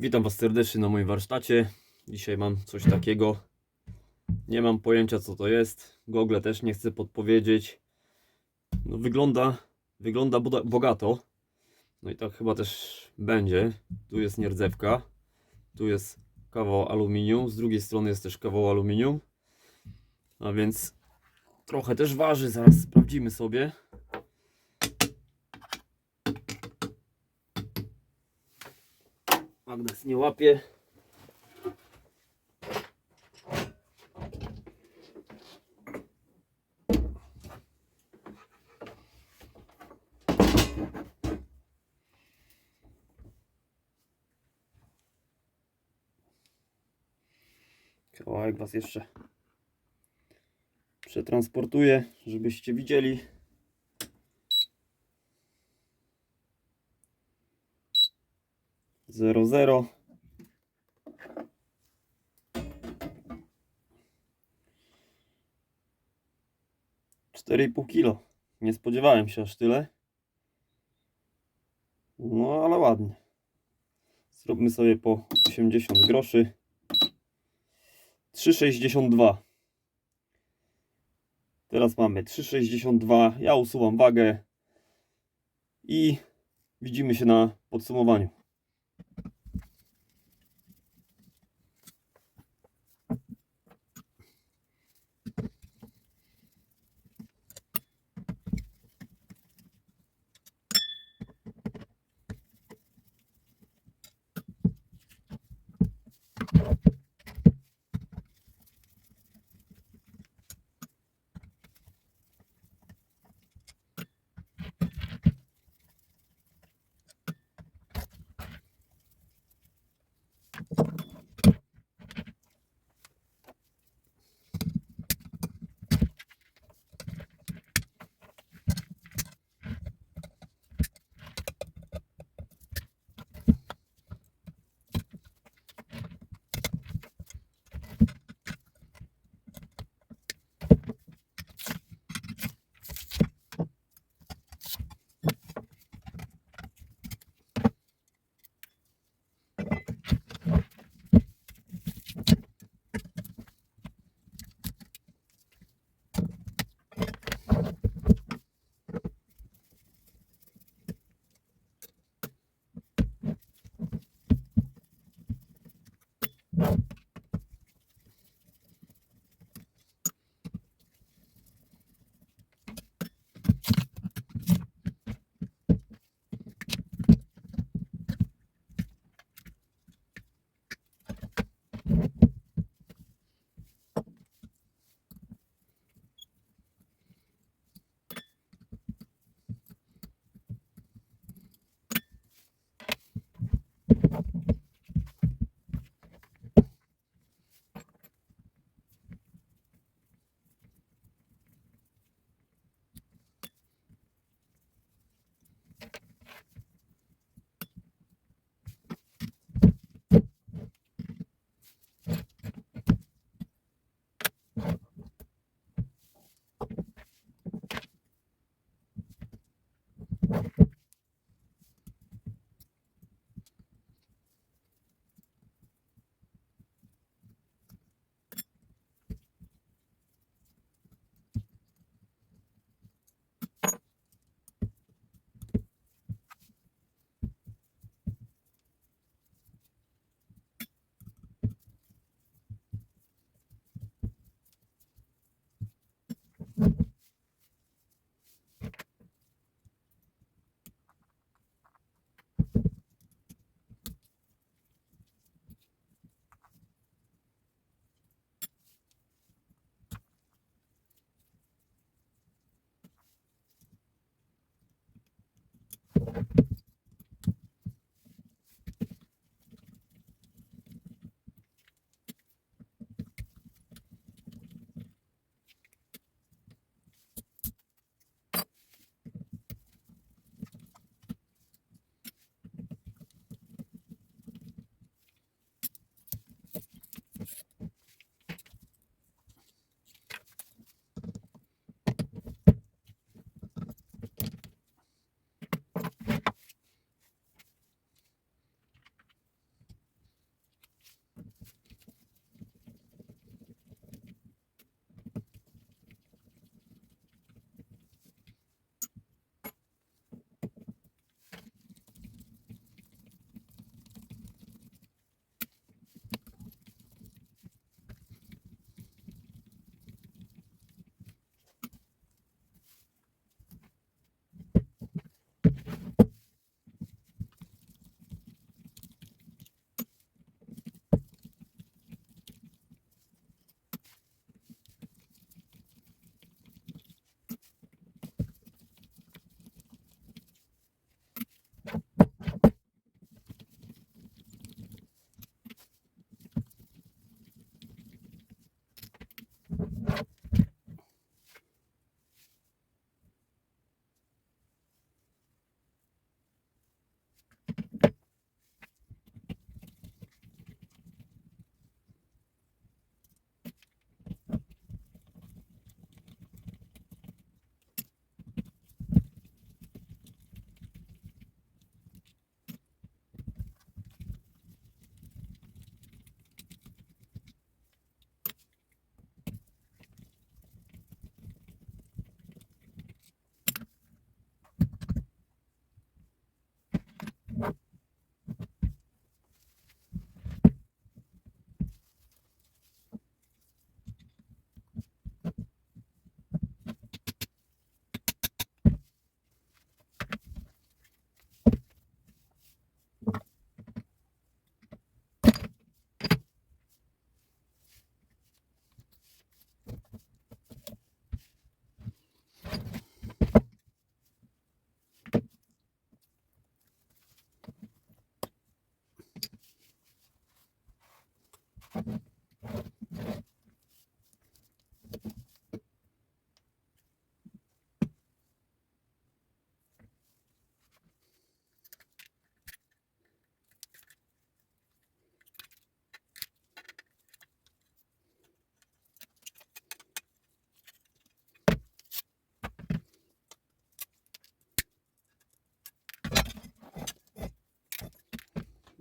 Witam Was serdecznie na moim warsztacie. Dzisiaj mam coś takiego. Nie mam pojęcia co to jest. Google też nie chcę podpowiedzieć. No wygląda, wygląda bogato. No i tak chyba też będzie. Tu jest nierdzewka. Tu jest kawał aluminium. Z drugiej strony jest też kawał aluminium. A więc trochę też waży. Zaraz sprawdzimy sobie. Magnes nie łapie. Kawałek was jeszcze przetransportuję, żebyście widzieli. Zero zero. Cztery i pół kilo. Nie spodziewałem się aż tyle. No ale ładnie. Zróbmy sobie po 80 groszy. 3,62. Teraz mamy 3,62. Ja usuwam wagę i widzimy się na podsumowaniu. Mm-hmm.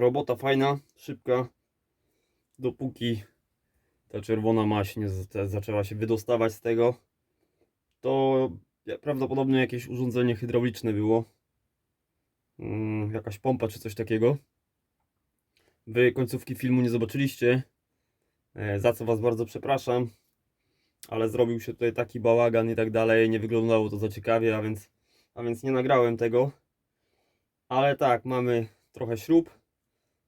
robota fajna, szybka. Dopóki ta czerwona maść nie zaczęła się wydostawać z tego, to prawdopodobnie jakieś urządzenie hydrauliczne było. Mm, jakaś pompa czy coś takiego. Wy końcówki filmu nie zobaczyliście, e, za co Was bardzo przepraszam, ale zrobił się tutaj taki bałagan i tak dalej, nie wyglądało to za ciekawie, a więc, a więc nie nagrałem tego. Ale tak, mamy trochę śrub,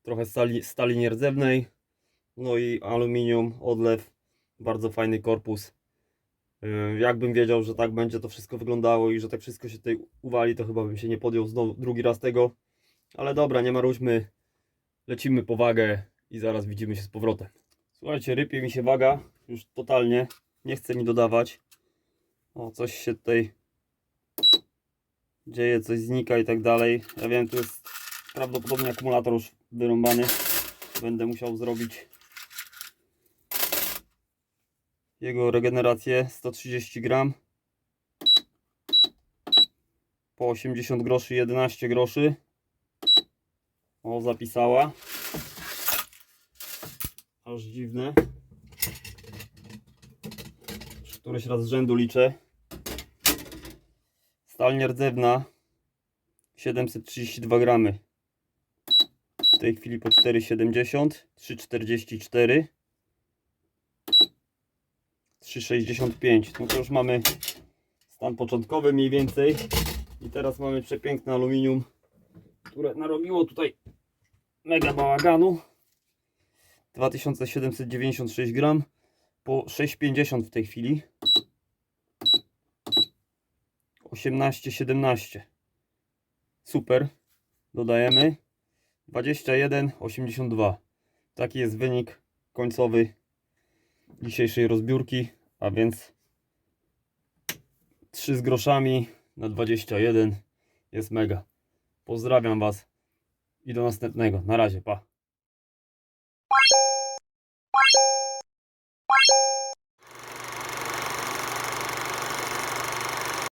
trochę stali, stali nierdzewnej, no i aluminium, odlew, bardzo fajny korpus. Yy, Jakbym wiedział, że tak będzie to wszystko wyglądało i że tak wszystko się tutaj uwali, to chyba bym się nie podjął znowu drugi raz tego. Ale dobra, nie marudźmy, lecimy po wagę i zaraz widzimy się z powrotem. Słuchajcie, rypie mi się waga już totalnie, nie chce mi dodawać. O, coś się tutaj dzieje, coś znika i tak dalej. Ja wiem, tu jest prawdopodobnie akumulator już wyrąbany. Będę musiał zrobić jego regenerację 130 gram. Po 80 groszy 11 groszy. O zapisała. Aż dziwne. Któryś raz z rzędu liczę. Stal nierdzewna 732 gramy. W tej chwili po 4,70 3,44 3,65 no to już mamy stan początkowy mniej więcej. I teraz mamy przepiękne aluminium które narobiło tutaj mega bałaganu. 2796 gram po 6,50 w tej chwili. 18,17 super. Dodajemy 21,82 taki jest wynik końcowy dzisiejszej rozbiórki, a więc 3 z groszami na 21 jest mega. Pozdrawiam Was i do następnego. Na razie, pa.